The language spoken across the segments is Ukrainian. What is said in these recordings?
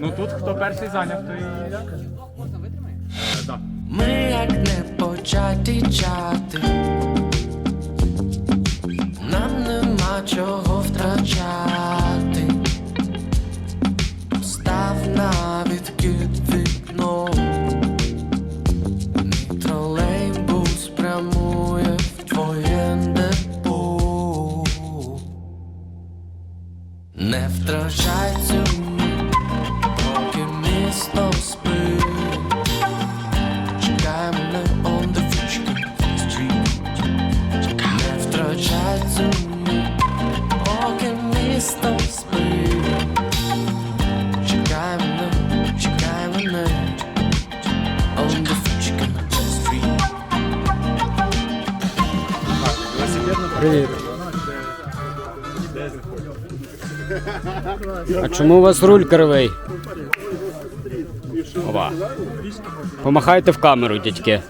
Ну тут хто перший зайняв, то і. Е, да. Ми як не початі чати. Нам нема чого втрачати. Став на відкид вікно. Мій тролейбус прямує в твоє депо. Не втрачай А чому у вас руль кривий? Ова. Помахайте в камеру, дядьки.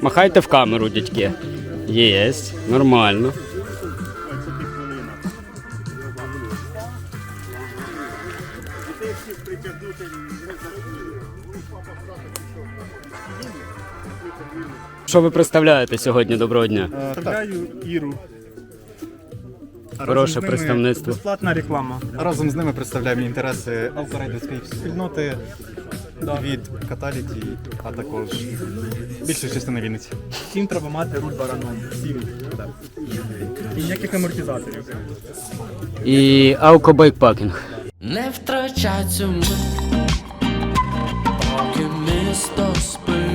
Махайте в камеру, дядьки. Єсть, нормально. Що ви представляєте сьогодні? Доброго дня. Представляю Іру. Хороше Разом з ними представництво. Безплатна реклама. Разом з ними представляємо інтереси авторайдерської спільноти від Каталіті, а також більшої частини Вінниці. Всім треба мати руль бараном. Всім. І ніяких амортизаторів. І аукобайкпакінг. Не втрачай цю мить, поки місто спить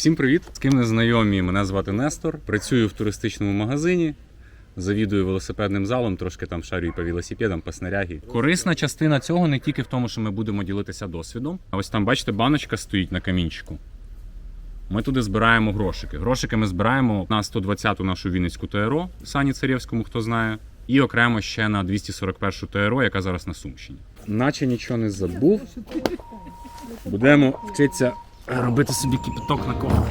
Всім привіт! З ким не знайомі, мене звати Нестор. Працюю в туристичному магазині. Завідую велосипедним залом, трошки там шарюю по велосипедам, по снарягі. Корисна частина цього не тільки в тому, що ми будемо ділитися досвідом. А ось там, бачите, баночка стоїть на камінчику. Ми туди збираємо грошики. Грошики ми збираємо на 120-ту нашу Вінницьку ТРО в Сані Царєвському, хто знає, і окремо ще на 241-ту ТРО, яка зараз на Сумщині. Наче нічого не забув. Будемо вчитися робити собі кипяток на кого.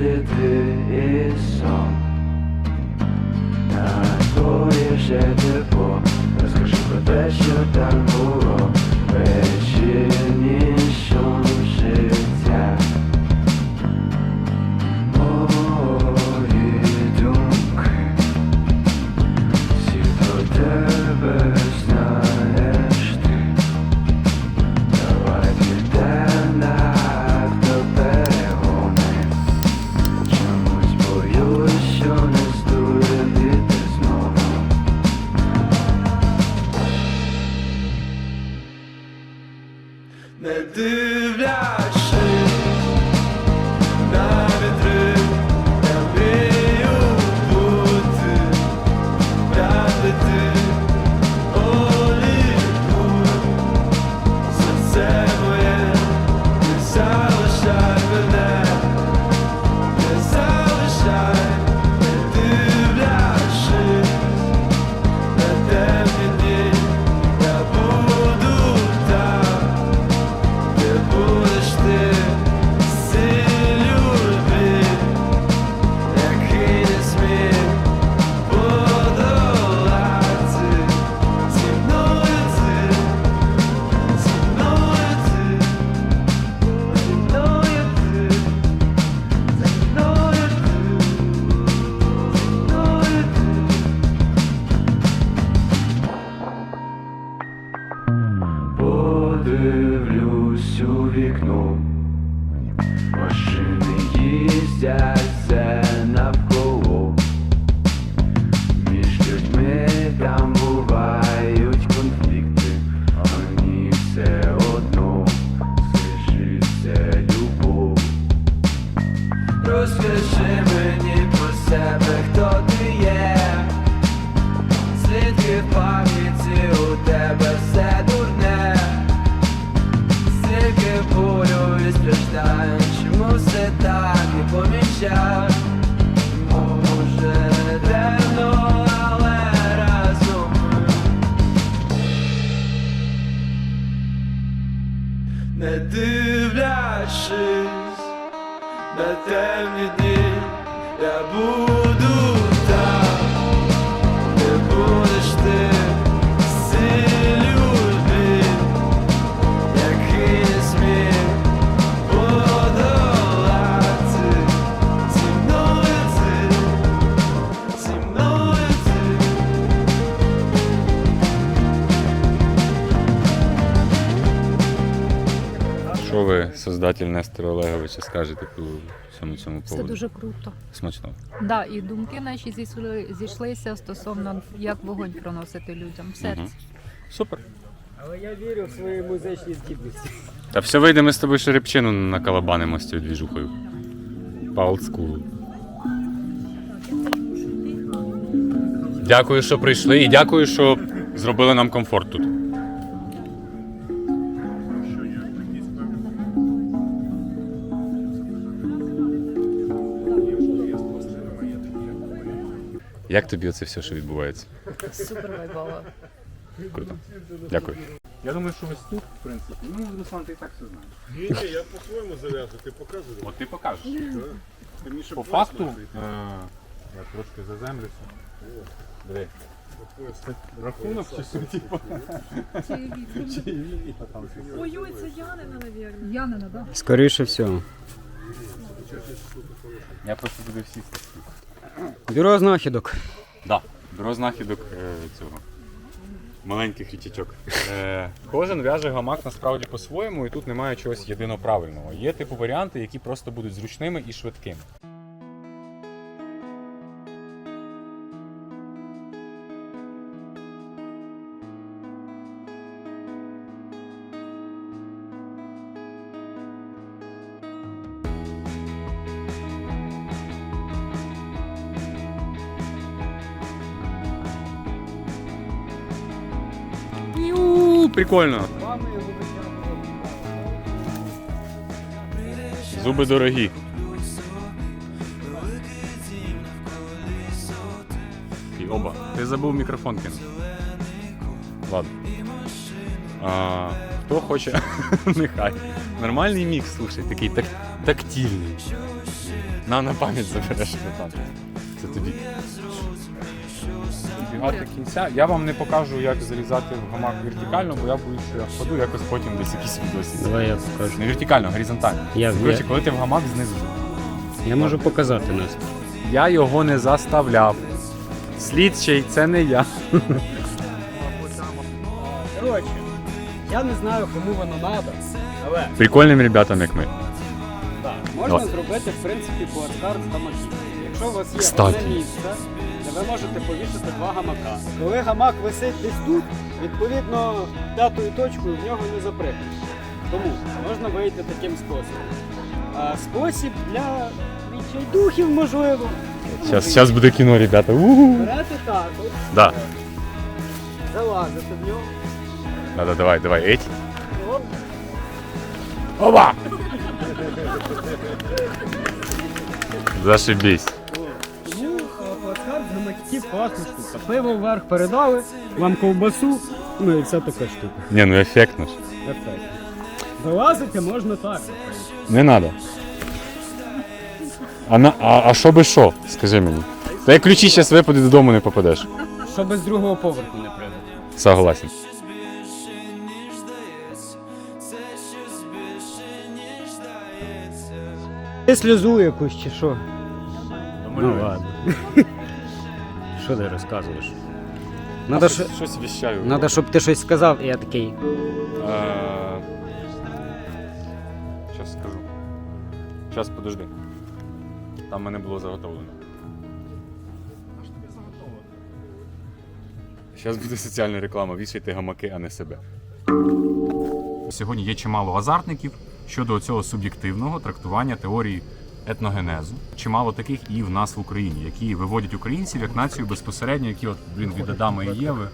little не дивлячись. Що ви, создатель Нестора Олеговича, скажете по всьому цьому Це дуже круто. Смачно. Да, і думки наші зійшли, зійшлися стосовно як вогонь проносити людям в серці. Мгм. Супер. Але я вірю в свої музичні здібності. Та все вийде, ми з тобою шерепчину накалабанимо з цією двіжухою. По олдскулу. Дякую, що прийшли, і дякую, що зробили нам комфорт тут. Як тобі оце все, що відбувається? Супер вайбово. Круто. Дякую. Я думаю, що ось тут, в принципі. Ну, Руслан, ти і так все знаєш. Ні, ні, я по-своєму зав'язую, ти показуй. От ти покажеш. Ти мені ще По пояс факту, носити. е, я трошки заземлюся. Диви. Рахунок чи що, типу? Ой-ой, це Янина, навірно. Янина, да? Скоріше всього. Я просто туди всі Бюро знахідок. Да, бюро знахідок е, цього. Маленьких річечок. Е, кожен в'яже гамак насправді по-своєму, і тут немає чогось єдино правильного. Є типу варіанти, які просто будуть зручними і швидкими. Прикольно. Зуби дорогі. І оба. Ти забув мікрофон кинути. Ладно. А, хто хоче, нехай. Нормальний мікс, слушай, такий так, тактильний. На на пам'ять забереш братан. Це тобі. Добігати кінця. Я вам не покажу, як залізати в гамак вертикально, бо я боюсь, що я впаду якось потім десь якісь відосі. Давай я покажу. Не вертикально, а горизонтально. Я, Коротше, я, коли ти в гамак знизу. я можу показати нас. Я його не заставляв. Слідчий, це не я. Коротше, я не знаю, кому воно треба, але Прикольним ребятам, як ми. так, можна Давай. зробити, в принципі, плацкарт з гамаків. Якщо у вас є Кстати. одне місце, де ви можете повісити два гамака. Коли гамак висить десь тут, відповідно, п'ятою точкою в нього не запригнеш. Тому можна вийти таким способом. А, спосіб для відчайдухів, можливо. Зараз, зараз буде кіно, ребята. У-у-у. Берете так, от, Да. залазите в нього. Да, давай, давай, еть. Оп, Оба! Зашибись. Класна штука. Пиво вверх передали, вам ковбасу, ну і все така штука. Ні, ну ефектно ж. Ефект. Залазити можна так. Не надо. А, на, а, а що би що? Скажи мені. Та як ключі зараз випаде додому не попадеш. Щоб з другого поверху не прийде. Согласен. Ти сльозу якусь чи що? Ну ладно. Що ти розказуєш? Надо, щось, що- щось віщаю. надо, щоб ти щось сказав, і я такий. Зараз скажу. Зараз подожди. Там мене було заготовлено. Зараз буде соціальна реклама, вішайте гамаки, а не себе. Сьогодні є чимало азартників щодо цього суб'єктивного трактування теорії етногенезу. Чимало таких і в нас в Україні, які виводять українців як націю безпосередньо, які от блін від Адама і Єви.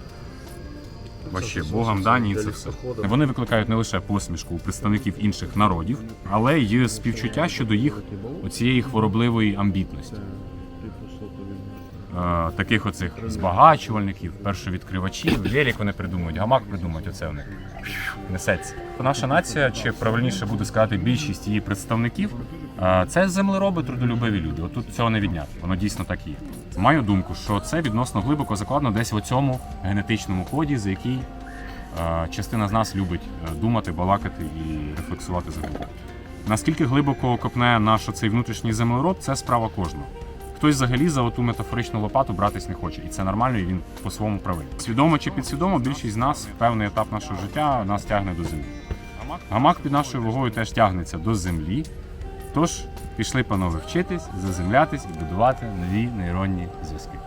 Вообще, Богом дані це все. Вони викликають не лише посмішку у представників інших народів, але й співчуття щодо їх оцієї хворобливої амбітності. Е, таких оцих збагачувальників, першовідкривачів, велик вони придумують, гамак придумують, оце в них несеться. Наша нація, чи правильніше буде сказати, більшість її представників, це землероби, трудолюбиві люди. Отут цього не відняти. Воно дійсно так і є. Маю думку, що це відносно глибоко закладено десь в цьому генетичному коді, за який е, частина з нас любить е, думати, балакати і рефлексувати за глибоко. Наскільки глибоко копне наш цей внутрішній землероб, це справа кожного. Хтось взагалі за оту метафоричну лопату братись не хоче, і це нормально, і він по-своєму правий. Свідомо чи підсвідомо, більшість з нас в певний етап нашого життя нас тягне до землі. Гамак під нашою вагою теж тягнеться до землі. Тож пішли, панове, вчитись, заземлятись і будувати нові нейронні зв'язки.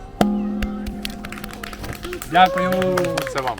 Дякую, це вам.